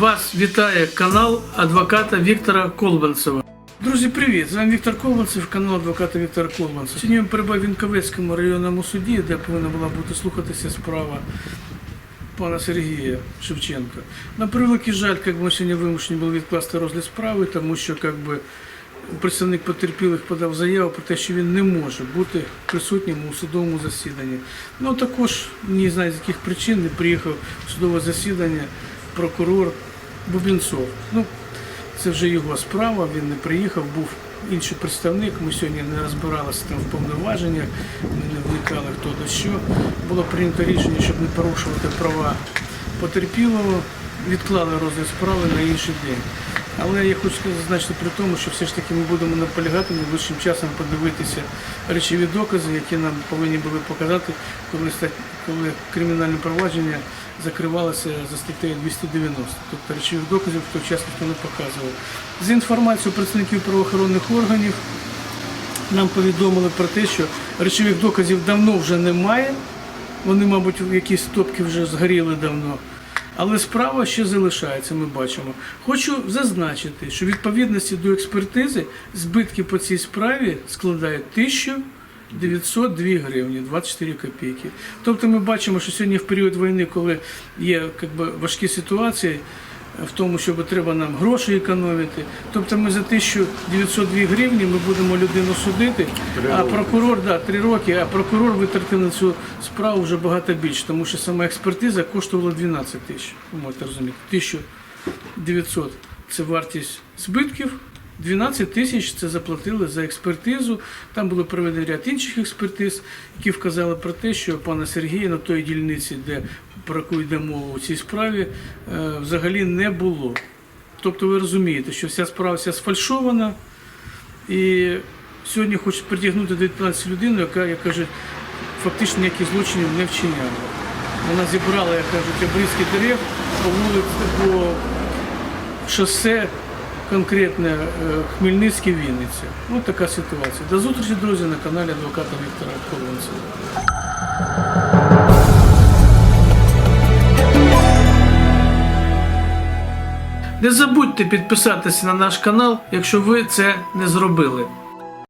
Вас вітає канал адвоката Віктора Колбанцева. Друзі, привіт! З вами Віктор Колбанцев, канал адвоката Віктора Колбанцева. Сьогодні я перебуваю в Вінковецькому районному суді, де повинна була бути слухатися справа пана Сергія Шевченка. На превеликий жаль, як ми сьогодні вимушені були відкласти розгляд справи, тому що як би, представник потерпілих подав заяву про те, що він не може бути присутнім у судовому засіданні. Ну також не знаю з яких причин не приїхав в судове засідання прокурор Бубінцов. Ну, це вже його справа, він не приїхав, був інший представник. Ми сьогодні не розбиралися там в повноваженнях, ми не вникали хто до що. Було прийнято рішення, щоб не порушувати права потерпілого, відклали розгляд справи на інший день. Але я хочу зазначити при тому, що все ж таки ми будемо наполягати найближчим часом подивитися речові докази, які нам повинні були показати, коли, коли кримінальне провадження закривалося за статтею 290. Тобто речових доказів в той час ніхто не показував. З інформацією представників правоохоронних органів нам повідомили про те, що речових доказів давно вже немає. Вони, мабуть, в якісь топки вже згоріли давно. Але справа ще залишається, ми бачимо. Хочу зазначити, що відповідності до експертизи збитки по цій справі складають 1902 гривні 24 копійки. Тобто ми бачимо, що сьогодні в період війни, коли є якби, важкі ситуації, в тому, що треба нам гроші економити. Тобто ми за 1902 гривні ми будемо людину судити, а прокурор, да, три роки, а прокурор витратив на цю справу вже багато більше, тому що сама експертиза коштувала 12 тисяч. Ви можете розуміти. 1900 це вартість збитків. 12 тисяч це заплатили за експертизу. Там було проведено ряд інших експертиз, які вказали про те, що пана Сергія на той дільниці, де про яку йде мова у цій справі, е, взагалі не було. Тобто ви розумієте, що вся справа вся сфальшована, і сьогодні хочуть притягнути до відповідальності людину, яка, як кажуть, фактично ніяких злочинів не вчиняла. Вона зібрала, як кажуть, обрізки дерев по вулиці, по шосе конкретне е, Хмельницький Вінниця. Ось така ситуація. До зустрічі, друзі, на каналі адвоката Віктора Колонцева. Не забудьте підписатися на наш канал, якщо ви це не зробили.